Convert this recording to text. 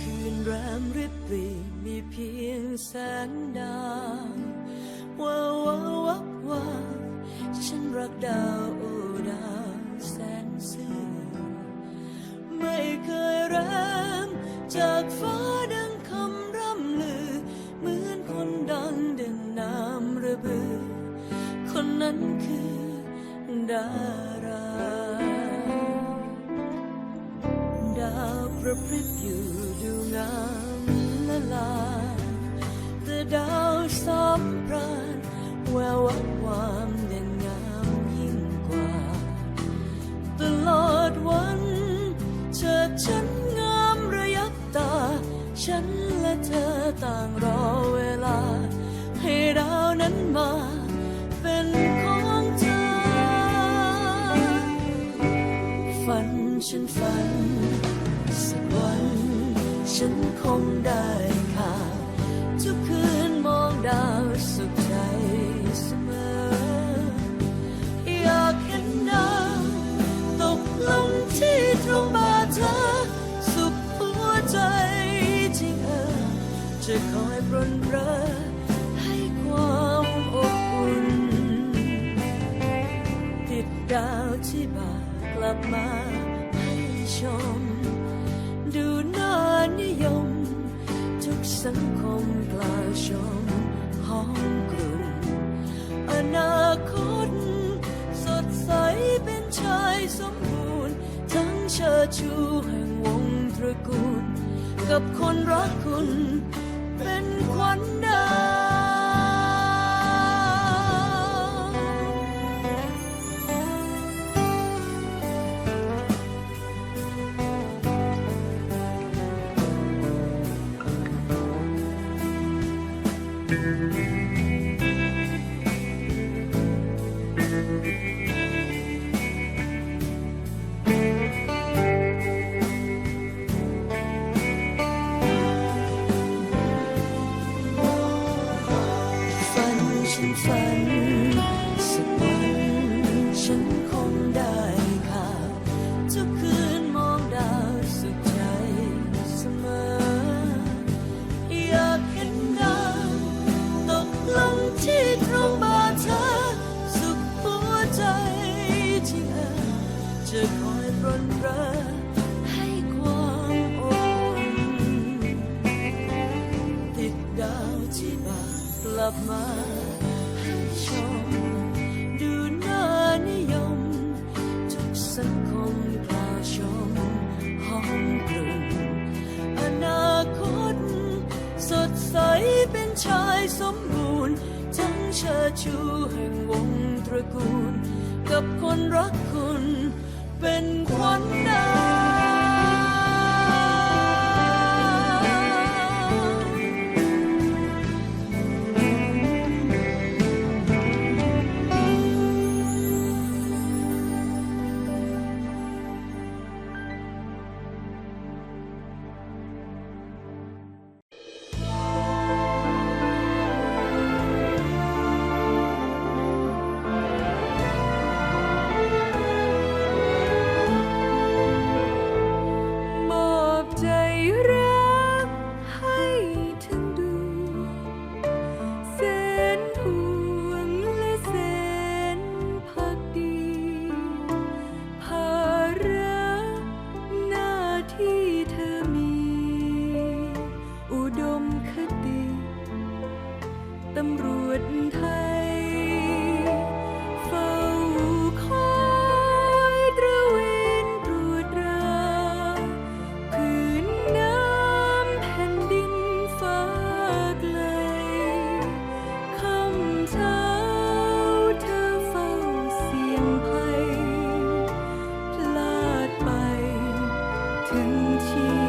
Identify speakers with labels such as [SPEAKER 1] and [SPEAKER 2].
[SPEAKER 1] คืนแรมริบหรีมีเพียงแสงดาวว้าวว้าววับวาวฉันรักดาวโอ้ดาวแสนซื่อ ไม่เคยแรมจากฟ้าดังคำร่ำลือ เหมือนคนดังเด่นน้ำระเบือ คนนั้นคือดารา ดาวกระพริบอยู่ดูงามละลายแต่ดาวสามพรานแวววับ ฉันฝัน สักวันฉันคงได้ข่าวทุกคืนมองดาวสุขใจเสมอ อยากเห็นดาวตกลงที่ตรงบ่าเธอ สุขหัวใจจริงเออจะคอยปรนเรอให้ความ สังคมกล้าชมห้องกลุ่นอนาคต สดใสเป็นชายสมบูรณ์ ทั้งเชิดชูแห่งวงตระกูล กับคนรักคุณเป็นขวัญดาว รนเรอให้ความอบอุ่นติดดาวที่บากลับมาให้ชม ดูน่านิยม ทุกสังคมกล่าวชมห้องกลุ่นอนาคต สดใสเป็นชายสมบูรณ์ ทั้งเชิดชูแห่งวงตระกูล กับคนรักคุณ เป็นขวัญ
[SPEAKER 2] 母
[SPEAKER 1] 亲